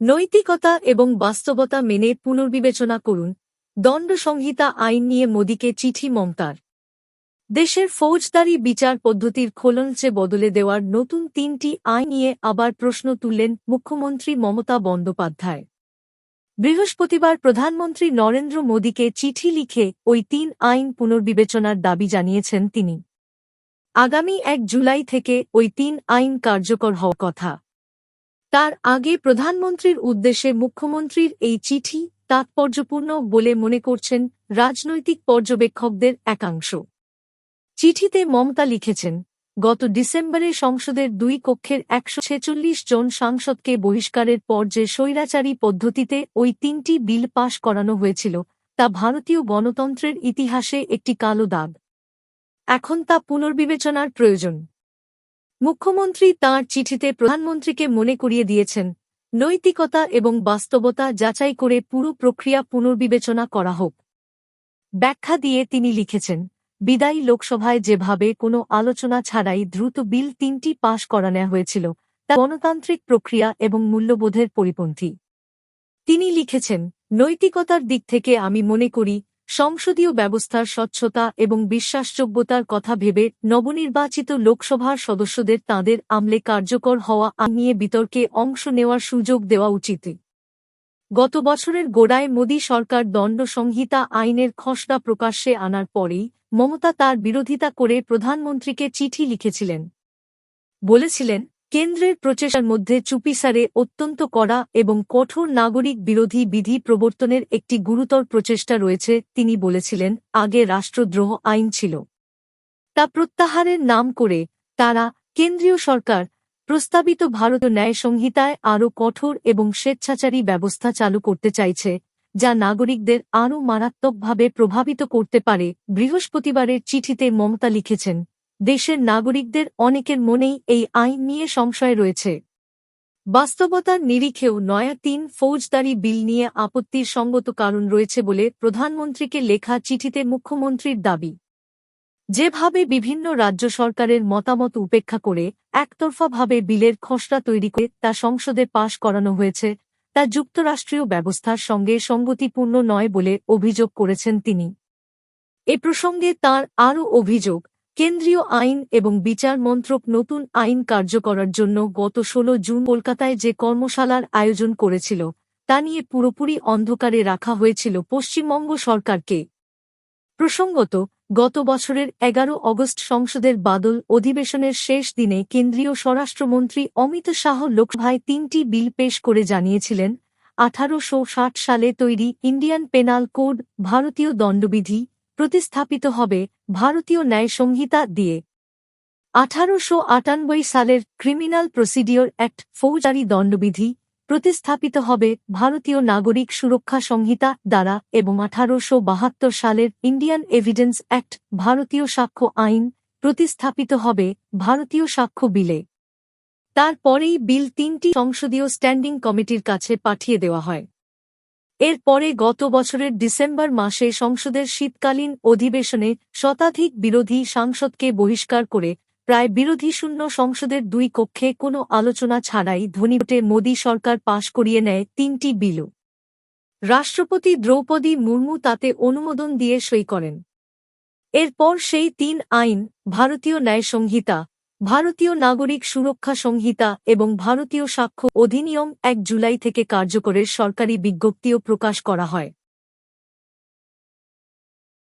নৈতিকতা এবং বাস্তবতা মেনে পুনর্বিবেচনা করুন। দণ্ড সংহিতা আইন নিয়ে মোদীকে চিঠি মমতার। দেশের ফৌজদারি বিচার পদ্ধতির খোলনচে বদলে দেওয়ার নতুন তিনটি আইন নিয়ে আবার প্রশ্ন তুললেন মুখ্যমন্ত্রী মমতা বন্দ্যোপাধ্যায়। বৃহস্পতিবার প্রধানমন্ত্রী নরেন্দ্র মোদীকে চিঠি লিখে ওই তিন আইন পুনর্বিবেচনার দাবি জানিয়েছেন তিনি। আগামী এক জুলাই থেকে ওই তিন আইন কার্যকর হওয়ার কথা। তার আগে প্রধানমন্ত্রীর উদ্দেশ্যে মুখ্যমন্ত্রীর এই চিঠি তাৎপর্যপূর্ণ বলে মনে করছেন রাজনৈতিক পর্যবেক্ষকদের একাংশ। চিঠিতে মমতা লিখেছেন, গত ডিসেম্বরে সংসদের দুই কক্ষের একশো ছেচল্লিশ জন সাংসদকে বহিষ্কারের পর যে স্বৈরাচারী পদ্ধতিতে ওই তিনটি বিল পাশ করানো হয়েছিল, তা ভারতীয় গণতন্ত্রের ইতিহাসে একটি কালো দাগ। এখন তা পুনর্বিবেচনার প্রয়োজন। মুখ্যমন্ত্রী তাঁর চিঠিতে প্রধানমন্ত্রীকে মনে করিয়ে দিয়েছেন, নৈতিকতা এবং বাস্তবতা যাচাই করে পুরো প্রক্রিয়া পুনর্বিবেচনা করা হোক। ব্যাখ্যা দিয়ে তিনি লিখেছেন, বিদায়ী লোকসভায় যেভাবে কোনো আলোচনা ছাড়াই দ্রুত বিল তিনটি পাশ করা নেওয়া হয়েছিল, তা গণতান্ত্রিক প্রক্রিয়া এবং মূল্যবোধের পরিপন্থী। তিনি লিখেছেন, নৈতিকতার দিক থেকে আমি মনে করি সংসদীয় ব্যবস্থার স্বচ্ছতা এবং বিশ্বাসযোগ্যতার কথা ভেবে নবনির্বাচিত লোকসভার সদস্যদের তাঁদের আমলে কার্যকর হওয়া নিয়ে বিতর্কে অংশ নেওয়ার সুযোগ দেওয়া উচিত। গত বছরের গোড়ায় মোদী সরকার দণ্ড সংহিতা আইনের খসড়া প্রকাশ্যে আনার পরেই মমতা তার বিরোধিতা করে প্রধানমন্ত্রীকে চিঠি লিখেছিলেন। বলেছিলেন কেন্দ্রের প্রচেষ্টার মধ্যে চুপিসারে অত্যন্ত কড়া এবং কঠোর নাগরিক বিরোধী বিধি প্রবর্তনের একটি গুরুতর প্রচেষ্টা রয়েছে, তিনি বলেছিলেন, আগে রাষ্ট্রদ্রোহ আইন ছিল। তা প্রত্যাহারের নাম করে তারা কেন্দ্রীয় সরকার, প্রস্তাবিত ভারতীয় ন্যায় সংহিতায় আরও কঠোর এবং স্বেচ্ছাচারী ব্যবস্থা চালু করতে চাইছে, যা নাগরিকদের আরও মারাত্মকভাবে প্রভাবিত করতে পারে, বৃহস্পতিবারের চিঠিতে মমতা লিখেছেন। দেশের নাগরিকদের অনেকের মনেই এই আইন নিয়ে সংশয় রয়েছে। বাস্তবতার নিরিখেও নয়া তিন ফৌজদারি বিল নিয়ে আপত্তির সঙ্গত কারণ রয়েছে বলে প্রধানমন্ত্রীকে লেখা চিঠিতে মুখ্যমন্ত্রীর দাবি। যেভাবে বিভিন্ন রাজ্য সরকারের মতামত উপেক্ষা করে একতরফাভাবে বিলের খসড়া তৈরি করে তা সংসদে পাশ করানো হয়েছে, তা যুক্তরাষ্ট্রীয় ব্যবস্থার সঙ্গে সঙ্গতিপূর্ণ নয় বলে অভিযোগ করেছেন তিনি। এ প্রসঙ্গে তার আরও অভিযোগ কেন্দ্রীয় আইন এবং বিচার মন্ত্রক নতুন আইন কার্যকরার জন্য গত ১৬ জুন কলকাতায় যে কর্মশালার আয়োজন করেছিল, তা নিয়ে পুরোপুরি অন্ধকারে রাখা হয়েছিল পশ্চিমবঙ্গ সরকারকে। প্রসঙ্গত, গত বছরের এগারো অগস্ট সংসদের বাদল অধিবেশনের শেষ দিনে কেন্দ্রীয় স্বরাষ্ট্রমন্ত্রী অমিত শাহ লোকসভায় তিনটি বিল পেশ করে জানিয়েছিলেন, আঠারোশ ষাট সালে তৈরি ইন্ডিয়ান পেনাল কোড ভারতীয় দণ্ডবিধি প্রতিস্থাপিত হবে ভারতীয় ন্যায় সংহিতা দিয়ে। আঠারোশো আটানব্বই সালের ক্রিমিনাল প্রসিডিওর অ্যাক্ট ফৌজারি দণ্ডবিধি প্রতিস্থাপিত হবে ভারতীয় নাগরিক সুরক্ষা সংহিতা দ্বারা এবং আঠারোশো বাহাত্তর সালের ইন্ডিয়ান এভিডেন্স অ্যাক্ট ভারতীয় সাক্ষ্য আইন প্রতিস্থাপিত হবে ভারতীয় সাক্ষ্য বিলে। তারপরেই বিল তিনটি সংসদীয় স্ট্যান্ডিং কমিটির কাছে পাঠিয়ে দেওয়া হয়। এর পরে গত বছরের ডিসেম্বর মাসে সংসদের শীতকালীন অধিবেশনে শতাধিক বিরোধী সাংসদকে বহিষ্কার করে প্রায় বিরোধীশূন্য সংসদের দুই কক্ষে কোনো আলোচনা ছাড়াই ধ্বনিভোটে মোদী সরকার পাশ করিয়ে নেয় তিনটি বিলও। রাষ্ট্রপতি দ্রৌপদী মুর্মু তাতে অনুমোদন দিয়ে সই করেন। এরপর সেই তিন আইন, ভারতীয় ন্যায় সংহিতা ভারতীয় নাগরিক সুরক্ষা সংহিতা এবং ভারতীয় সাক্ষ্য অধিনিয়ম এক জুলাই থেকে কার্যকরের সরকারি বিজ্ঞপ্তিও প্রকাশ করা হয়।